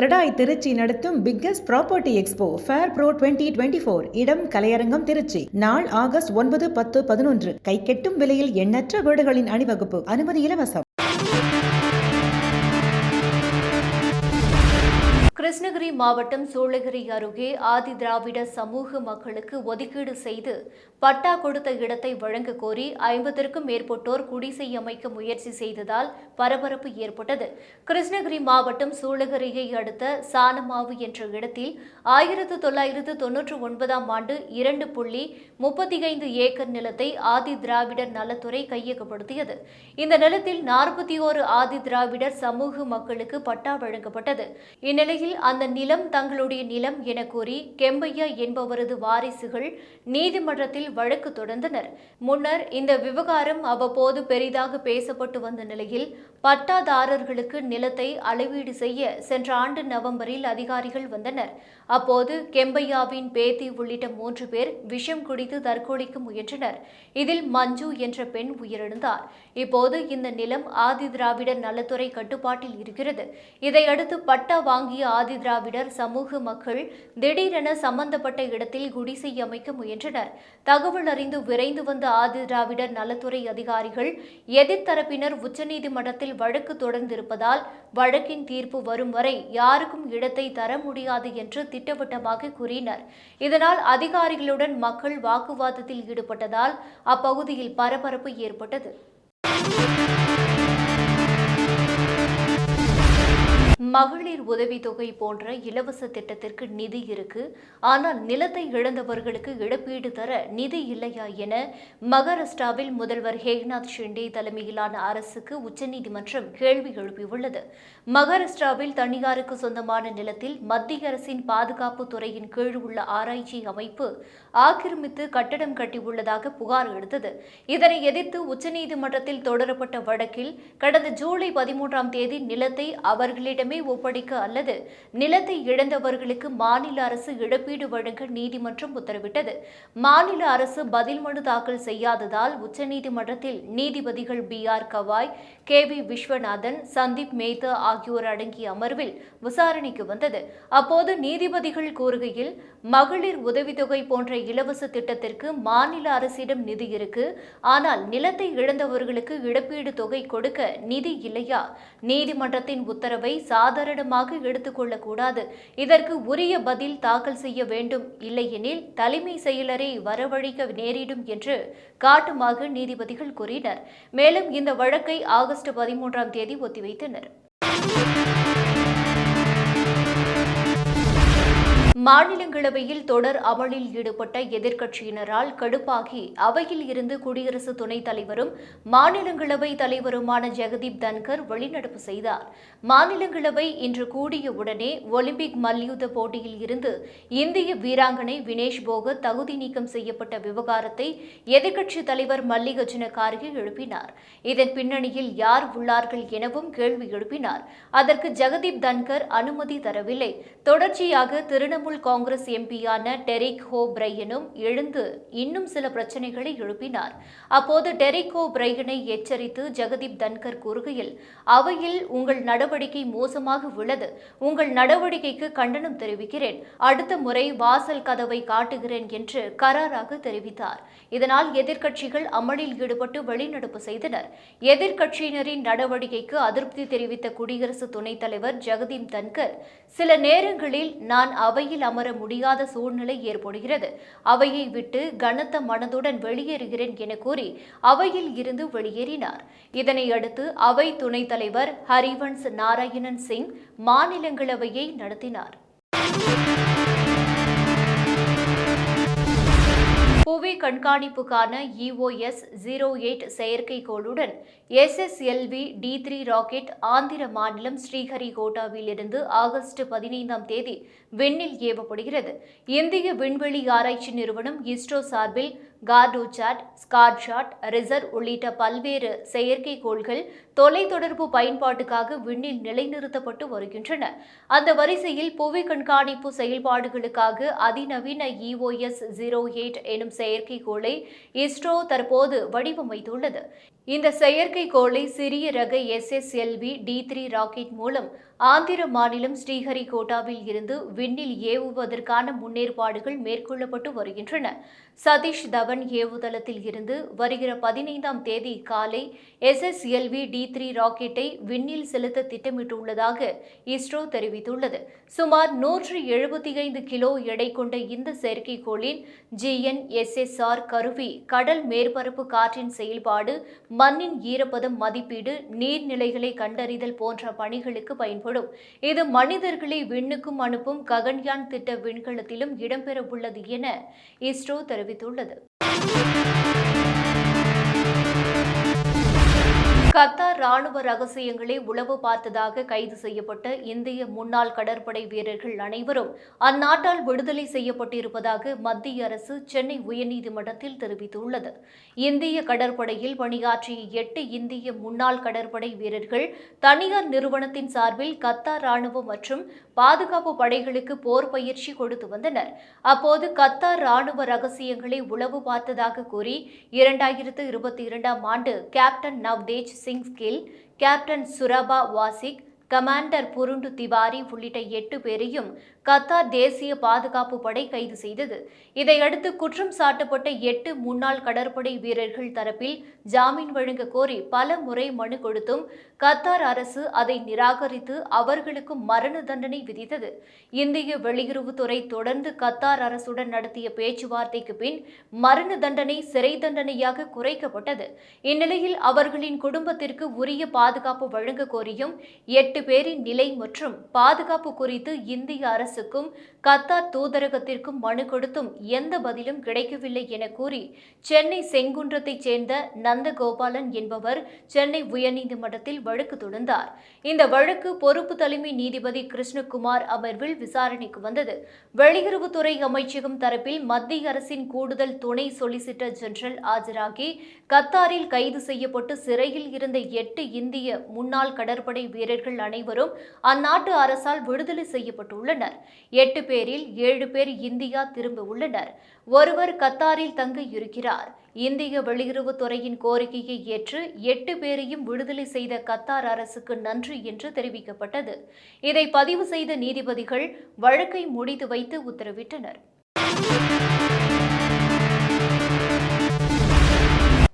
கிரடாய் திருச்சி நடத்தும் biggest property expo fair pro twenty twenty four இடம் கலையரங்கம் திருச்சி. நாள் ஆகஸ்ட் ஒன்பது பத்து பதினொன்று. கைக்கெட்டும் விலையில் எண்ணற்ற வீடுகளின் அணிவகுப்பு. அனுமதி இலவசம். கிருஷ்ணகிரி மாவட்டம் சூளகிரி அருகே ஆதி திராவிட சமூக மக்களுக்கு ஒதுக்கீடு செய்து பட்டா கொடுத்த இடத்தை வழங்க கோரி ஐம்பதற்கும் மேற்பட்டோர் குடிசை அமைக்க முயற்சி செய்ததால் பரபரப்பு ஏற்பட்டது. கிருஷ்ணகிரி மாவட்டம் சூளகிரியை அடுத்த சானமாவு என்ற இடத்தில் ஆயிரத்து தொள்ளாயிரத்து தொன்னூற்று ஒன்பதாம் ஆண்டு இரண்டு புள்ளி முப்பத்தி ஐந்து ஏக்கர் நிலத்தை ஆதி திராவிடர் நலத்துறை கையகப்படுத்தியது. இந்த நிலத்தில் நாற்பத்தி ஓரு ஆதி திராவிடர் சமூக மக்களுக்கு பட்டா வழங்கப்பட்டது. இந்நிலையில் அந்த நிலம் தங்களுடைய நிலம் என கூறி கெம்பையா என்பவரது வாரிசுகள் நீதிமன்றத்தில் வழக்கு தொடர்ந்தனர். முன்னர் இந்த விவகாரம் அவ்வப்போது பெரிதாக பேசப்பட்டு வந்த நிலையில் பட்டாதாரர்களுக்கு நிலத்தை அளவீடு செய்ய சென்ற ஆண்டு நவம்பரில் அதிகாரிகள் வந்தனர். அப்போது கெம்பையாவின் பேத்தி உள்ளிட்ட மூன்று பேர் விஷம் குடித்து தற்கொலைக்கு முயன்றனர். இதில் மஞ்சு என்ற பெண் உயிரிழந்தார். இப்போது இந்த நிலம் ஆதி திராவிடர் நலத்துறை கட்டுப்பாட்டில் இருக்கிறது. இதையடுத்து பட்டா வாங்கிய ஆதி திராவிடர் சமூக மக்கள் திடீரென சம்பந்தப்பட்ட இடத்தில் குடிசை அமைக்க முயன்றனர். தகவல் அறிந்து விரைந்து வந்த ஆதி திராவிடர் நலத்துறை அதிகாரிகள் எதிர்த்தரப்பினர் உச்சநீதிமன்றத்தில் வழக்கு தொடர்ந்திருப்பதால் வழக்கின் தீர்ப்பு வரும் வரை யாருக்கும் இடத்தை தர முடியாது என்று திட்டவட்டமாக கூறினர். இதனால் அதிகாரிகளுடன் மக்கள் வாக்குவாதத்தில் ஈடுபட்டதால் அப்பகுதியில் பரபரப்பு ஏற்பட்டது. மகளிர் உதவித்தொகை போன்ற இலவச திட்டத்திற்கு நிதி இருக்கு. ஆனால் நிலத்தை இழந்தவர்களுக்கு இழப்பீடு தர நிதி இல்லையா என மகாராஷ்டிராவில் முதல்வர் ஹேக்நாத் ஷிண்டே தலைமையிலான அரசுக்கு உச்சநீதிமன்றம் கேள்வி எழுப்பியுள்ளது. மகாராஷ்டிராவில் தனியாருக்கு சொந்தமான நிலத்தில் மத்திய அரசின் பாதுகாப்பு துறையின் கீழ் உள்ள ஆராய்ச்சி அமைப்பு ஆக்கிரமித்து கட்டடம் கட்டியுள்ளதாக புகார் எடுத்தது. இதனை எதிர்த்து உச்சநீதிமன்றத்தில் தொடரப்பட்ட வழக்கில் கடந்த ஜூலை பதிமூன்றாம் தேதி நிலத்தை அவர்களிடமே ஒப்படைக்க அல்லது நிலத்தை இழந்தவர்களுக்கு மாநில அரசு இழப்பீடு வழங்க நீதிமன்றம் உத்தரவிட்டது. மாநில அரசு பதில் மனு தாக்கல் செய்யாததால் உச்சநீதிமன்றத்தில் நீதிபதிகள் B. R. Gavai K. V. Viswanathan Sandeep Mehta ஆகியோர் அடங்கிய அமர்வில் விசாரணைக்கு வந்தது. அப்போது நீதிபதிகள் கூறுகையில் மகளிர் உதவித்தொகை போன்ற இலவச திட்டத்திற்கு மாநில அரசிடம் நிதி இருக்கு. ஆனால் நிலத்தை இழந்தவர்களுக்கு இழப்பீடு தொகை கொடுக்க நிதி இல்லையா? நீதிமன்றத்தின் உத்தரவை சாதி சாதாரணமாக எடுத்துக்கொள்ளக்கூடாது. இதற்கு உரிய பதில் தாக்கல் செய்ய வேண்டும். இல்லையெனில் தலைமை செயலரை வரவழைக்க நேரிடும் என்று காட்டுமாக நீதிபதிகள் கூறினர். மேலும் இந்த வழக்கை ஆகஸ்ட் பதிமூன்றாம் தேதி ஒத்திவைத்தனர். மாநிலங்களவையில் தொடர் அமளில் ஈடுபட்ட எதிர்க்கட்சியினரால் கடுப்பாகி அவையில் இருந்து குடியரசு துணைத் தலைவரும் மாநிலங்களவை தலைவருமான ஜெகதீப் தன்கர் வெளிநடப்பு செய்தார். மாநிலங்களவை இன்று கூடிய உடனே ஒலிம்பிக் மல்யுத்த போட்டியில் இருந்து இந்திய வீராங்கனை வினேஷ் போகத் தகுதி நீக்கம் செய்யப்பட்ட விவகாரத்தை எதிர்க்கட்சித் தலைவர் மல்லிகார்ஜுன கார்கே எழுப்பினார். இதன் பின்னணியில் யார் உள்ளார்கள் எனவும் கேள்வி எழுப்பினார். அதற்கு ஜெகதீப் தன்கர் அனுமதி தரவில்லை. தொடர்ச்சியாக திரிணாமுல் காங்கிரஸ் எம்பியான டெரிக் ஹோ பிரையனும் எழுந்து இன்னும் சில பிரச்சனைகளை எழுப்பினார். அப்போது டெரிக் ஹோ பிரையனை எச்சரித்து ஜெகதீப் தன்கர் கூறுகையில் அவையில் உங்கள் நடவடிக்கை மோசமாக உள்ளது. உங்கள் நடவடிக்கைக்கு கண்டனம் தெரிவிக்கிறேன். அடுத்த முறை வாசல் கதவை காட்டுகிறேன் என்று கராராக தெரிவித்தார். இதனால் எதிர்க்கட்சிகள் அமளியில் ஈடுபட்டு வெளிநடப்பு செய்தனர். எதிர்க்கட்சியினரின் நடவடிக்கைக்கு அதிருப்தி தெரிவித்த குடியரசு துணைத் தலைவர் ஜெகதீப் தன்கர் சில நேரங்களில் நான் அவையில் அமர முடியாத சூழ்நிலை ஏற்படுகிறது. அவையை விட்டு கனத்த மனதுடன் வெளியேறுகிறேன் என கூறி அவையில் இருந்து வெளியேறினார். இதனையடுத்து அவை துணைத் தலைவர் ஹரிவன்ஸ் நாராயணன் சிங் மாநிலங்களவையை நடத்தினார். கண்காணிப்புக்கான EOS zero eight செயற்கைக்கோளுடன் SSLV D three rocket Andhra மாநிலம் ஸ்ரீஹரிகோட்டாவில் இருந்து ஆகஸ்ட் பதினைந்தாம் தேதி விண்ணில் ஏவப்படுகிறது. இந்திய விண்வெளி ஆராய்ச்சி நிறுவனம் இஸ்ரோ சார்பில் கார்டூசாட் ஸ்காட்ஷாட் ரிசர்வ் உள்ளிட்ட பல்வேறு செயற்கைக்கோள்கள் தொலைத்தொடர்பு பயன்பாட்டுக்காக விண்ணில் நிலைநிறுத்தப்பட்டு வருகின்றன. அந்த வரிசையில் புவி கண்காணிப்பு செயல்பாடுகளுக்காக அதிநவீன இஓஎஸ் ஜீரோ எயிட் எனும் செயற்கைக்கோளை இஸ்ரோ தற்போது வடிவமைத்துள்ளது. இந்த செயற்கைக்கோளை சிறிய ரக எஸ்எஸ்எல்வி டி த்ரீ ராக்கெட் மூலம் ஆந்திர மாநிலம் ஸ்ரீஹரிகோட்டாவில் இருந்து விண்ணில் ஏவுவதற்கான முன்னேற்பாடுகள் மேற்கொள்ளப்பட்டு வருகின்றன. சதீஷ் தவன் ஏவுதளத்தில் இருந்து வருகிற பதினைந்தாம் தேதி காலை எஸ்எஸ்எல்வி டி த்ரீ ராக்கெட்டை விண்ணில் செலுத்த திட்டமிட்டுள்ளதாக இஸ்ரோ தெரிவித்துள்ளது. சுமார் நூற்று எழுபத்தி ஐந்து கிலோ எடை கொண்ட இந்த செயற்கைக்கோளின் ஜிஎன்எஸ்எஸ்ஆர் கருவி கடல் மேற்பரப்பு காற்றின் செயல்பாடு மண்ணின் ஈரப்பதம் மதிப்பீடு நீர்நிலைகளை கண்டறிதல் போன்ற பணிகளுக்கு பயன்படும் இது மனிதர்களை விண்ணுக்கும் அனுப்பும் ககன்யான் திட்ட விண்கலத்திலும் இடம்பெற உள்ளது என இஸ்ரோ தெரிவித்துள்ளது. கத்தார் ராணுவ ரகசியங்களை உளவு பார்த்ததாக கைது செய்யப்பட்ட இந்திய முன்னாள் கடற்படை வீரர்கள் அனைவரும் அந்நாட்டால் விடுதலை செய்யப்பட்டிருப்பதாக மத்திய அரசு சென்னை உயர்நீதிமன்றத்தில் தெரிவித்துள்ளது. இந்திய கடற்படையில் பணியாற்றிய எட்டு இந்திய முன்னாள் கடற்படை வீரர்கள் தனியார் நிறுவனத்தின் சார்பில் கத்தார் ராணுவம் மற்றும் பாதுகாப்பு படைகளுக்கு போர் பயிற்சி கொடுத்து வந்தனர். அப்போது கத்தார் ராணுவ ரகசியங்களை உளவு பார்த்ததாக கூறி இரண்டாயிரத்து இருபத்தி இரண்டாம் ஆண்டு captain Navtej Singh Gill captain Surabha Vasik commander Purnendu Tiwari உள்ளிட்ட எட்டு பேரையும் கத்தார் தேசிய பாதுகாப்பு படை கைது செய்தது. இதையடுத்து குற்றம் சாட்டப்பட்ட எட்டு முன்னாள் கடற்படை வீரர்கள் தரப்பில் ஜாமீன் வழங்க கோரி பல முறை மனு கொடுத்தும் கத்தார் அரசு அதை நிராகரித்து அவர்களுக்கு மரண தண்டனை விதித்தது. இந்திய வெளியுறவுத்துறை தொடர்ந்து கத்தார் அரசுடன் நடத்திய பேச்சுவார்த்தைக்கு பின் மரண தண்டனை சிறை தண்டனையாக குறைக்கப்பட்டது. இந்நிலையில் அவர்களின் குடும்பத்திற்கு உரிய பாதுகாப்பு வழங்க கோரியும் எட்டு பேரின் நிலை மற்றும் பாதுகாப்பு குறித்து இந்திய அரசு அரசுக்கும் கத்தார் தூதரகத்திற்கும் மனு கொடுத்தும் எந்த பதிலும் கிடைக்கவில்லை என கூறி சென்னை செங்குன்றத்தைச் சேர்ந்த நந்தகோபாலன் என்பவர் சென்னை உயர்நீதிமன்றத்தில் வழக்கு தொடர்ந்தார் இந்த வழக்கு பொறுப்பு தலைமை நீதிபதி கிருஷ்ணகுமார் அமர்வில் விசாரணைக்கு வந்தது. வெளியுறவுத்துறை அமைச்சகம் தரப்பில் மத்திய அரசின் கூடுதல் துணை சொலிசிட்டர் ஜெனரல் ஆஜராகி கத்தாரில் கைது செய்யப்பட்டு சிறையில் இருந்த எட்டு இந்திய முன்னாள் கடற்படை வீரர்கள் அனைவரும் அந்நாட்டு அரசால் விடுதலை செய்யப்பட்டுள்ளனர். எட்டு பேர் பேரில் ஏழு பேர் இந்தியா திரும்ப உள்ளனர். ஒருவர் கத்தாரில் தங்க இருக்கிறார். இந்திய வெளியுறவுத்துறையின் கோரிக்கையை ஏற்று எட்டு பேரையும் விடுதலை செய்த கத்தார் அரசுக்கு நன்றி என்று தெரிவிக்கப்பட்டது. இதை பதிவு செய்த நீதிபதிகள் வழக்கை முடித்து வைத்து உத்தரவிட்டனர்.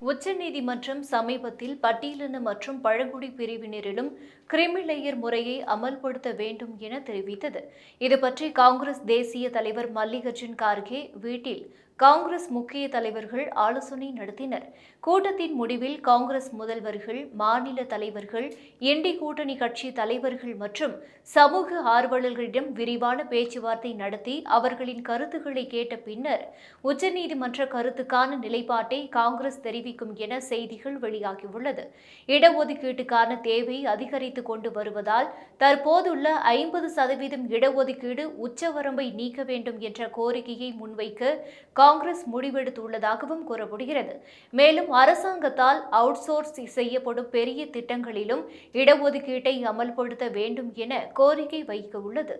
உச்சநீதிமன்றம் சமீபத்தில் பட்டியலின மற்றும் பழங்குடி பிரிவினரிலும் கிரிமிலேயர் முறையை அமல்படுத்த வேண்டும் என தெரிவித்தது. இது பற்றி காங்கிரஸ் தேசிய தலைவர் மல்லிகார்ஜுன் கார்கே வீட்டில் காங்கிரஸ் முக்கிய தலைவர்கள் ஆலோசனை நடத்தினர். கூட்டத்தின் முடிவில் காங்கிரஸ் முதல்வர்கள் மாநில தலைவர்கள் இண்டி கூட்டணி கட்சி தலைவர்கள் மற்றும் சமூக ஆர்வலர்களிடம் விரிவான பேச்சுவார்த்தை நடத்தி அவர்களின் கருத்துக்களை கேட்ட பின்னர் உச்சநீதிமன்ற கருத்துக்கான நிலைப்பாட்டை காங்கிரஸ் தெரிவிக்கும் என செய்திகள் வெளியாகியுள்ளது. இடஒதுக்கீட்டுக்கான தேவை அதிகரித்து கொண்டு வருவதால் தற்போதுள்ள ஐம்பது சதவீதம் இடஒதுக்கீடு உச்சவரம்பை நீக்க வேண்டும் என்ற கோரிக்கையை முன்வைக்க காங்கிரஸ் முடிவெடுத்துள்ளதாகவும் கூறப்படுகிறது. மேலும் அரசாங்கத்தால் அவுட்சோர்ஸ் செய்யப்படும் பெரிய திட்டங்களிலும் இடஒதுக்கீட்டை அமல்படுத்த வேண்டும் என கோரிக்கை வைக்க உள்ளது.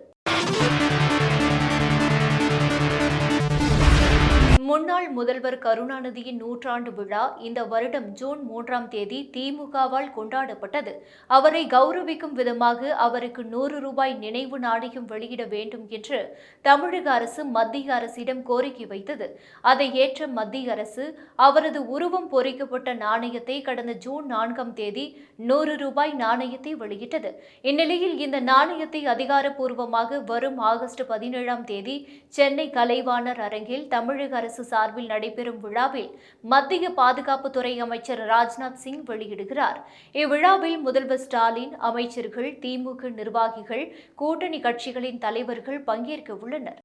முன்னாள் முதல்வர் கருணாநிதியின் நூற்றாண்டு விழா இந்த வருடம் ஜூன் மூன்றாம் தேதி திமுகவால் கொண்டாடப்பட்டது. அவரை கௌரவிக்கும் விதமாக அவருக்கு நூறு ரூபாய் நினைவு நாணயம் வெளியிட வேண்டும் என்று தமிழக அரசு மத்திய அரசிடம் கோரிக்கை வைத்தது. அதை ஏற்ற மத்திய அரசு அவரது உருவம் பொறிக்கப்பட்ட நாணயத்தை கடந்த ஜூன் நான்காம் தேதி நூறு ரூபாய் நாணயத்தை வெளியிட்டது. இந்நிலையில் இந்த நாணயத்தை அதிகாரப்பூர்வமாக வரும் ஆகஸ்ட் பதினேழாம் தேதி சென்னை கலைவாணர் அரங்கில் தமிழக அரசு சார்பில் நடைபெறும் விழாவில் மத்திய பாதுகாப்புத்துறை அமைச்சர் ராஜ்நாத் சிங் வெளியிடுகிறார். இவ்விழாவில் முதல்வர் ஸ்டாலின் அமைச்சர்கள் திமுக நிர்வாகிகள் கூட்டணி கட்சிகளின் தலைவர்கள் பங்கேற்க உள்ளனர்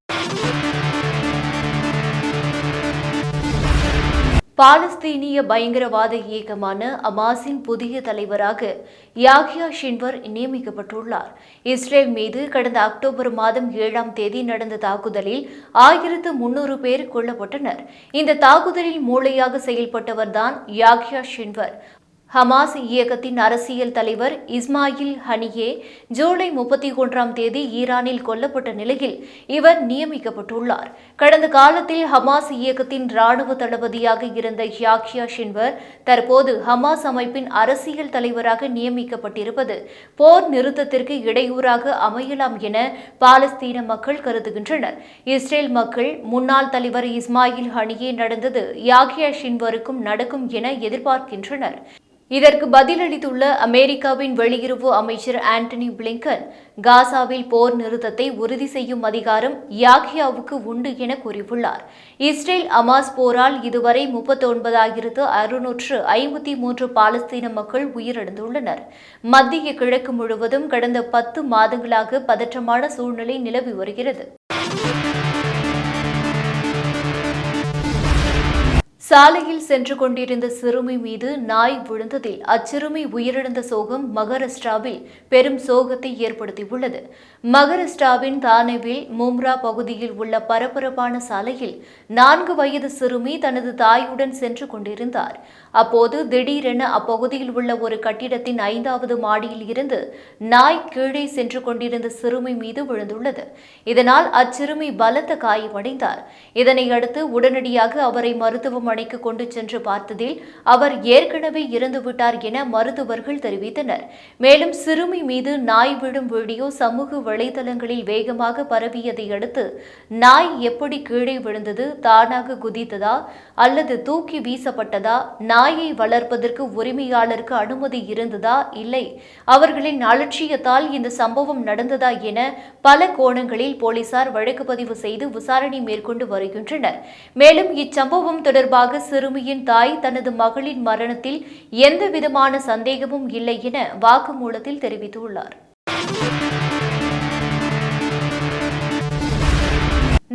பாலஸ்தீனிய பயங்கரவாத இயக்கமான அமாஸின் புதிய தலைவராக யாக்யா ஷின்வர் நியமிக்கப்பட்டுள்ளார். இஸ்ரேல் மீது கடந்த அக்டோபர் மாதம் ஏழாம் தேதி நடந்த தாக்குதலில் ஆயிரத்து முன்னூறு பேர் கொல்லப்பட்டனர். இந்த தாக்குதலில் மூளையாக செயல்பட்டவர்தான் யாக்யா ஷின்வர். ஹமாஸ் இயக்கத்தின் அரசியல் தலைவர் இஸ்மாயில் ஹனியே ஜூலை முப்பத்தி ஒன்றாம் தேதி ஈரானில் கொல்லப்பட்ட நிலையில் இவர் நியமிக்கப்பட்டுள்ளார். கடந்த காலத்தில் ஹமாஸ் இயக்கத்தின் ராணுவ தளபதியாக இருந்த யாக்யா ஷின்வர் தற்போது ஹமாஸ் அமைப்பின் அரசியல் தலைவராக நியமிக்கப்பட்டிருப்பது போர் நிறுத்தத்திற்கு இடையூறாக அமையலாம் என பாலஸ்தீன மக்கள் கருதுகின்றனர். இஸ்ரேல் மக்கள் முன்னாள் தலைவர் இஸ்மாயில் ஹனியே நடந்தது யாக்யா ஷின்வருக்கும் நடக்கும் என எதிர்பார்க்கின்றனர். இதற்கு பதிலளித்துள்ள அமெரிக்காவின் வெளியுறவு அமைச்சர் ஆண்டனி பிளிங்கன் காசாவில் போர் நிறுத்தத்தை உறுதி செய்யும் அதிகாரம் யாகியாவுக்கு உண்டு என கூறியுள்ளார். இஸ்ரேல் அமாஸ் போரால் இதுவரை முப்பத்தொன்பதாயிரத்து அறுநூற்று ஐம்பத்தி மூன்று பாலஸ்தீன மக்கள் உயிரிழந்துள்ளனர். மத்திய கிழக்கு முழுவதும் கடந்த பத்து மாதங்களாக பதற்றமான சூழ்நிலை நிலவி வருகிறது. சாலையில் சென்று கொண்டிருந்த சிறுமி மீது நாய் விழுந்ததில் அச்சிறுமி உயிரிழந்த சோகம் மகாராஷ்டிராவில் பெரும் சோகத்தை ஏற்படுத்தியுள்ளது. மகாராஷ்டிராவின் தானேவில் மும்ரா பகுதியில் உள்ள பரபரப்பான சாலையில் நான்கு வயது சிறுமி தனது தாயுடன் சென்று கொண்டிருந்தார். அப்போது திடீரென அப்பகுதியில் உள்ள ஒரு கட்டிடத்தின் ஐந்தாவது மாடியில் இருந்து நாய் கீழே சென்று கொண்டிருந்த சிறுமி மீது விழுந்துள்ளது. இதனால் அச்சிறுமி பலத்த காயமடைந்தார். இதனை அடுத்து உடனடியாக அவரை மருத்துவமனை மருத்துவமனைக்கு கொண்டு சென்று பார்த்ததில் அவர் ஏற்கனவே இறந்துவிட்டார் என மருத்துவர்கள் தெரிவித்தனர். மேலும் சிறுமி மீது நாய் விழும் வீடியோ சமூக வலைதளங்களில் வேகமாக பரவியதை அடுத்து நாய் எப்படி கீழே விழுந்தது தானாக குதித்ததா அல்லது தூக்கி வீசப்பட்டதா நாயை வளர்ப்பதற்கு உரிமையாளருக்கு அனுமதி இருந்ததா இல்லை அவர்களின் அலட்சியத்தால் இந்த சம்பவம் நடந்ததா என பல கோணங்களில் போலீசார் வழக்கு பதிவு செய்து விசாரணை மேற்கொண்டு வருகின்றனர். மேலும் இச்சம்பவம் தொடர்பாக சிறுமியின் தாய் தனது மகளின் மரணத்தில் எந்தவிதமான சந்தேகமும் இல்லை என வாக்குமூலத்தில் தெரிவித்துள்ளார்.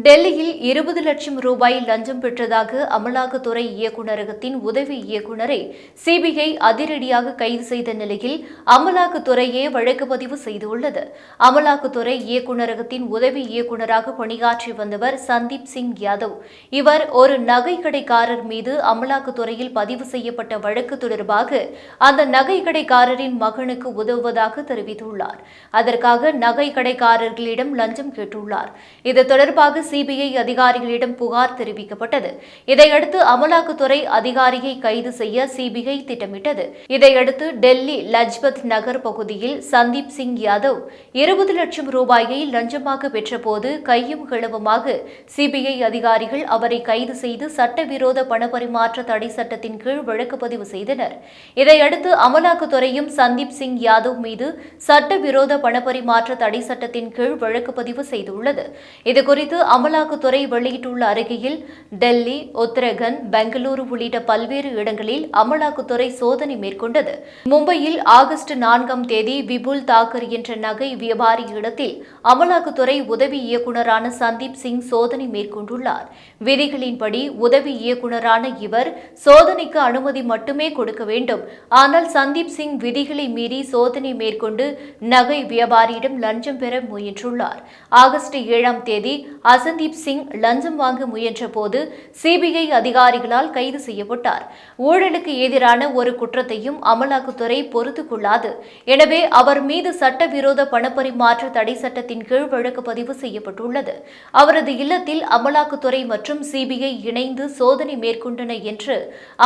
டெல்லியில் இருபது லட்சம் ரூபாய் லஞ்சம் பெற்றதாக அமலாக்கத்துறை இயக்குநரகத்தின் உதவி இயக்குநரை சிபிஐ அதிரடியாக கைது செய்த நிலையில் அமலாக்கத்துறையே வழக்கு பதிவு செய்துள்ளது. அமலாக்கத்துறை இயக்குநரகத்தின் உதவி இயக்குநராக பணியாற்றி வந்தவர் சந்தீப் சிங் யாதவ். இவர் ஒரு நகை கடைக்காரர் மீது அமலாக்கத்துறையில் பதிவு செய்யப்பட்ட வழக்கு தொடர்பாக அந்த நகை கடைக்காரரின் மகனுக்கு உதவுவதாக தெரிவித்துள்ளார். அதற்காக நகை கடைக்காரர்களிடம் லஞ்சம் கேட்டுள்ளார். இது தொடர்பாக சிபிஐ அதிகாரிகளிடம் புகார் தெரிவிக்கப்பட்டது. இதையடுத்து அமலாக்கத்துறை அதிகாரியை கைது செய்ய சிபிஐ திட்டமிட்டது. இதையடுத்து டெல்லி லஜ்பத் நகர் பகுதியில் சந்தீப் சிங் யாதவ் இருபது லட்சம் ரூபாயை லஞ்சமாக பெற்றபோது கையும் கிளவுமாக சிபிஐ அதிகாரிகள் அவரை கைது செய்து சட்டவிரோத பணப்பரிமாற்ற தடை சட்டத்தின் கீழ் வழக்கு பதிவு செய்தனர். இதையடுத்து அமலாக்கத்துறையும் சந்தீப் சிங் யாதவ் மீது சட்டவிரோத பணப்பரிமாற்ற தடை சட்டத்தின் கீழ் வழக்கு பதிவு செய்துள்ளது. இதுகுறித்து அமலாக்கத்துறை வெளியிட்டுள்ள அறிக்கையில் டெல்லி உத்தரகண்ட் பெங்களூரு உள்ளிட்ட பல்வேறு இடங்களில் அமலாக்கத்துறை சோதனை மேற்கொண்டது. மும்பையில் ஆகஸ்ட் நான்காம் தேதி விபுல் தாக்கர் என்ற நகை வியாபாரி இடத்தில் அமலாக்கத்துறை உதவி இயக்குநரான சந்தீப் சிங் சோதனை மேற்கொண்டுள்ளார். விதிகளின்படி உதவி இயக்குநரான இவர் சோதனைக்கு அனுமதி மட்டுமே கொடுக்க வேண்டும். ஆனால் சந்தீப் சிங் விதிகளை மீறி சோதனை மேற்கொண்டு நகை வியாபாரியிடம் லஞ்சம் பெற முயன்றுள்ளார். ஆகஸ்ட் ஏழாம் தேதி அசன் அசந்தீப் சிங் லஞ்சம் வாங்க முயன்றபோது சிபிஐ அதிகாரிகளால் கைது செய்யப்பட்டார். ஊழலுக்கு எதிரான ஒரு குற்றத்தையும் அமலாக்கத்துறை பொறுத்துக் கொள்ளாது எனவே அவர் மீது சட்டவிரோத பணப்பரிமாற்ற தடை சட்டத்தின் கீழ் வழக்கு பதிவு செய்யப்பட்டுள்ளது. அவரது இல்லத்தில் அமலாக்கத்துறை மற்றும் சிபிஐ இணைந்து சோதனை மேற்கொண்டன என்று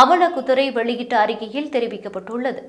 அமலாக்கத்துறை வெளியிட்ட அறிக்கையில் தெரிவிக்கப்பட்டுள்ளது.